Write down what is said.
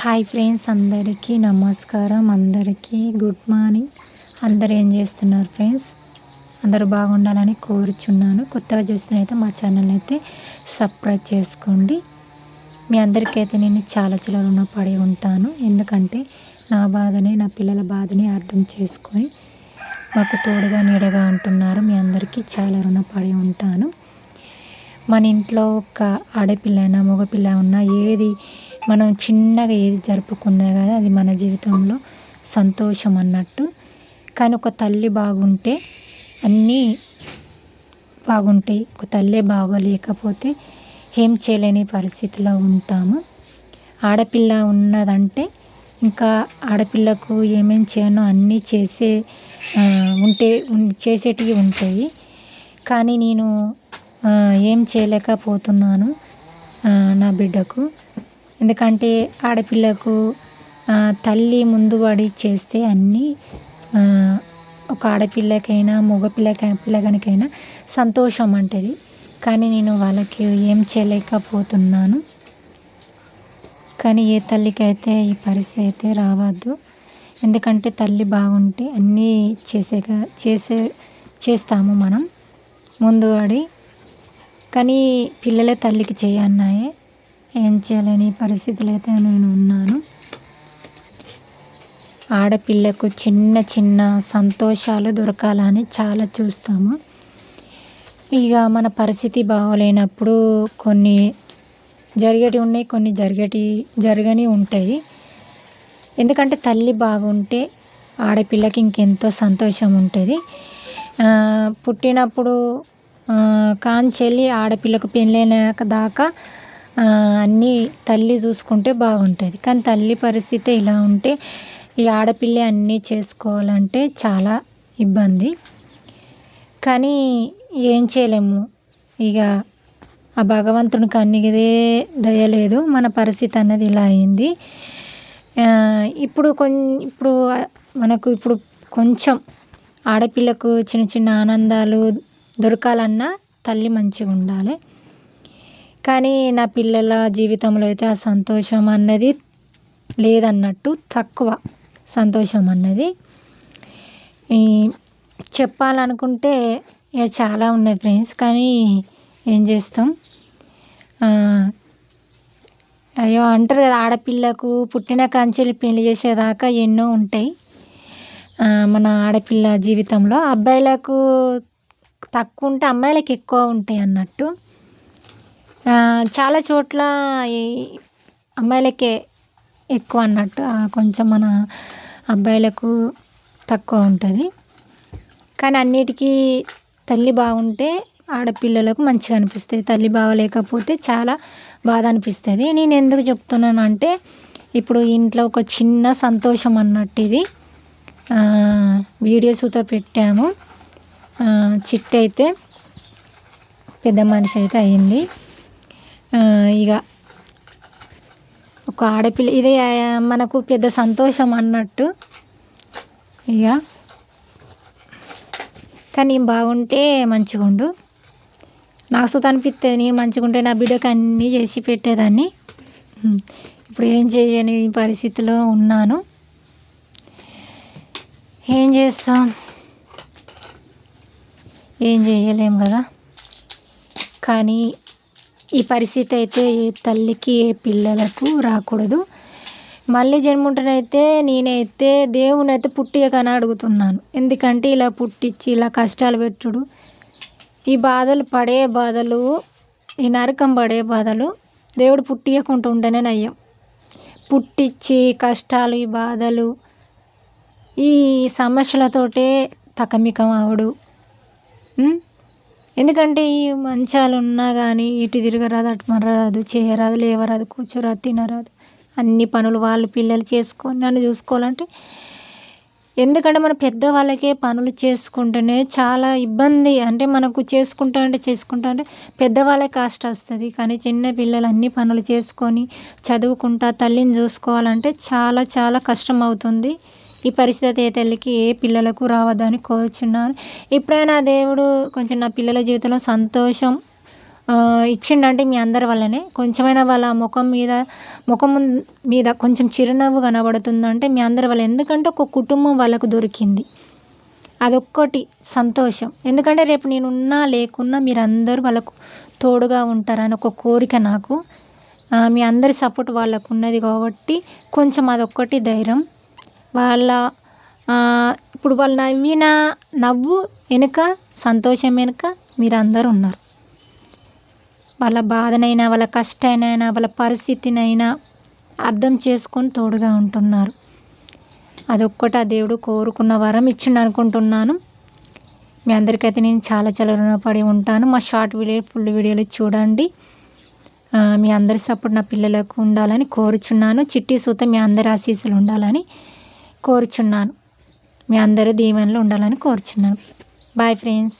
Hi friends అందరికీ నమస్కారం అందరికీ గుడ్ మార్నింగ్. అందరు ఏం చేస్తున్నారు ఫ్రెండ్స్? అందరూ బాగుండాలని కోరుచున్నాను. కొత్తగా చూస్తున్నైతే మా ఛానల్ అయితే సబ్స్క్రైబ్ చేసుకోండి. మీ అందరికైతే నేను చాలా చాలా రుణపడి ఉంటాను. ఎందుకంటే నా బాధని నా పిల్లల బాధని అర్థం చేసుకొని మాకు తోడుగా నీడగా ఉంటున్నారు. మీ అందరికీ చాలా రుణపడి ఉంటాను. మన ఇంట్లో ఒక ఆడపిల్ల అయినా మగపిల్ల ఉన్నా ఏది మనం చిన్నగా ఏది జరుపుకున్నా కదా అది మన జీవితంలో సంతోషం అన్నట్టు. కానీ ఒక తల్లి బాగుంటే అన్నీ బాగుంటాయి. ఒక తల్లే బాగోలేకపోతే ఏం చేయలేని పరిస్థితిలో ఉంటాము. ఆడపిల్ల ఉన్నదంటే ఇంకా ఆడపిల్లకు ఏమేం చేయనో అన్నీ చేసే ఉంటే చేసేటివి ఉంటాయి. కానీ నేను ఏం చేయలేకపోతున్నాను నా బిడ్డకు. ఎందుకంటే ఆడపిల్లకు తల్లి ముందు పడి చేస్తే అన్నీ ఒక ఆడపిల్లకైనా మగపిల్లక పిల్లగానికైనా సంతోషం అంటది. కానీ నేను వాళ్ళకి ఏం చేయలేకపోతున్నాను. కానీ ఏ తల్లికైతే ఈ పరిస్థితి అయితే రావద్దు. ఎందుకంటే తల్లి బాగుంటే అన్నీ చేసేగా చేసే చేస్తాము మనం. ముందు పడి కానీ పిల్లలే తల్లికి చేయన్నాయే ఏం చేయలేని పరిస్థితులు అయితే నేను ఉన్నాను. ఆడపిల్లకు చిన్న చిన్న సంతోషాలు దొరకాలని చాలా చూస్తాము. ఇక మన పరిస్థితి బాగోలేనప్పుడు కొన్ని జరిగేటివి ఉన్నాయి కొన్ని జరిగేటి జరగని ఉంటాయి. ఎందుకంటే తల్లి బాగుంటే ఆడపిల్లకి ఇంకెంతో సంతోషం ఉంటుంది. పుట్టినప్పుడు కాంచెల్లి ఆడపిల్లకు పెళ్ళైన దాకా అన్నీ తల్లి చూసుకుంటే బాగుంటుంది. కానీ తల్లి పరిస్థితి ఇలా ఉంటే ఈ ఆడపిల్ల అన్నీ చేసుకోవాలంటే చాలా ఇబ్బంది. కానీ ఏం చేయలేము. ఇక ఆ భగవంతునికి అన్నిదే దయలేదు మన పరిస్థితి అన్నది ఇలా అయింది. ఇప్పుడు కొం ఇప్పుడు మనకు ఇప్పుడు కొంచెం ఆడపిల్లకు చిన్న చిన్న ఆనందాలు దొరకాలన్నా తల్లి మంచిగా ఉండాలి కానీ నా పిల్లల జీవితంలో అయితే ఆ సంతోషం అన్నది లేదన్నట్టు తక్కువ సంతోషం అన్నది. ఈ చెప్పాలనుకుంటే ఇక చాలా ఉన్నాయి ఫ్రెండ్స్ కానీ ఏం చేస్తాం? అయ్యో అంటారు కదా ఆడపిల్లకు పుట్టిన కంచెలు పెళ్ళి చేసేదాకా ఎన్నో ఉంటాయి. మన ఆడపిల్ల జీవితంలో అబ్బాయిలకు తక్కువ ఉంటే అమ్మాయిలకు ఎక్కువ ఉంటాయి అన్నట్టు. చాలా చోట్ల ఈ అమ్మాయిలకే ఎక్కువ అన్నట్టు కొంచెం మన అబ్బాయిలకు తక్కువ ఉంటుంది. కానీ అన్నిటికీ తల్లి బాగుంటే ఆడపిల్లలకు మంచిగా అనిపిస్తుంది. తల్లి బాగలేకపోతే చాలా బాధ అనిపిస్తుంది. నేను ఎందుకు చెప్తున్నాను అంటే ఇప్పుడు ఇంట్లో ఒక చిన్న సంతోషం అన్నట్టు ఇది. వీడియోస్తో పెట్టాము. చిట్ అయితే పెద్ద మనిషి అయితే అయింది. ఇక ఒక ఆడపిల్ల ఇదే మనకు పెద్ద సంతోషం అన్నట్టు. ఇక కానీ బాగుంటే మంచిగా ఉండు. నాకు సుత అనిపిస్తుంది నేను మంచిగా ఉంటే నా బిడ్డకు అన్నీ చేసి పెట్టేదాన్ని. ఇప్పుడు ఏం చేయని పరిస్థితిలో ఉన్నాను. ఏం చేస్తాం? ఏం చేయలేం కదా. కానీ ఈ పరిస్థితి అయితే ఏ తల్లికి ఏ పిల్లలకు రాకూడదు. మళ్ళీ జన్ముంటనైతే నేనైతే దేవుని అయితే పుట్టియకని అడుగుతున్నాను. ఎందుకంటే ఇలా పుట్టించి ఇలా కష్టాలు పెట్టుడు. ఈ బాధలు పడే బాధలు ఈ నరకం పడే బాధలు దేవుడు పుట్టియకుండా ఉండనే నయ్యం. పుట్టించి కష్టాలు ఈ బాధలు ఈ సమస్యలతోటే తకమికం ఆవుడు. ఎందుకంటే ఈ మంచాలు ఉన్నా కానీ ఇటు తిరగరాదు అటు మరరాదు చేయరాదు లేవరాదు కూర్చోరాదు తినరాదు. అన్ని పనులు వాళ్ళు పిల్లలు చేసుకొని నన్ను చూసుకోవాలంటే ఎందుకంటే మన పెద్దవాళ్ళకే పనులు చేసుకుంటేనే చాలా ఇబ్బంది. అంటే మనకు చేసుకుంటా అంటే చేసుకుంటా అంటే పెద్దవాళ్ళే కాస్ట్ వస్తుంది. కానీ చిన్న పిల్లలు అన్ని పనులు చేసుకొని చదువుకుంటా తల్లిని చూసుకోవాలంటే చాలా చాలా కష్టం అవుతుంది. ఈ పరిస్థితి ఏ తల్లికి ఏ పిల్లలకు రావద్దని కోరుచున్నాను. ఇప్పుడైనా దేవుడు కొంచెం నా పిల్లల జీవితంలో సంతోషం ఇచ్చిండంటే మీ అందరి వల్లనే. కొంచెమైనా వాళ్ళ ముఖం మీద ముఖం మీద కొంచెం చిరునవ్వు కనబడుతుందంటే మీ అందరి వల్ల. ఎందుకంటే ఒక కుటుంబం వాళ్ళకు దొరికింది. అదొక్కటి సంతోషం. ఎందుకంటే రేపు నేను ఉన్నా లేకున్నా మీరందరూ వాళ్ళకు తోడుగా ఉంటారని ఒక కోరిక నాకు. మీ అందరి సపోర్ట్ వాళ్ళకు ఉన్నది కాబట్టి కొంచెం అదొక్కటి ధైర్యం. వాళ్ళ ఇప్పుడు వాళ్ళు నవ్విన నవ్వు వెనుక సంతోషం వెనుక మీరందరూ ఉన్నారు. వాళ్ళ బాధనైనా వాళ్ళ కష్టనైనా వాళ్ళ పరిస్థితినైనా అర్థం చేసుకొని తోడుగా ఉంటున్నారు. అదొక్కటి ఆ దేవుడు కోరుకున్న వరం ఇచ్చిండు అనుకుంటున్నాను. మీ అందరికైతే నేను చాలా చాలా రుణపడి ఉంటాను. మా షార్ట్ వీడియో ఫుల్ వీడియోలు చూడండి. మీ అందరి సపోర్ట్ నా పిల్లలకు ఉండాలని కోరుచున్నాను. చిట్టి సూత మీ అందరి ఆశీస్సులు ఉండాలని కోరుచున్నాను. మీ అందరి దీవెనలు ఉండాలని కోరుచున్నాను. Bye friends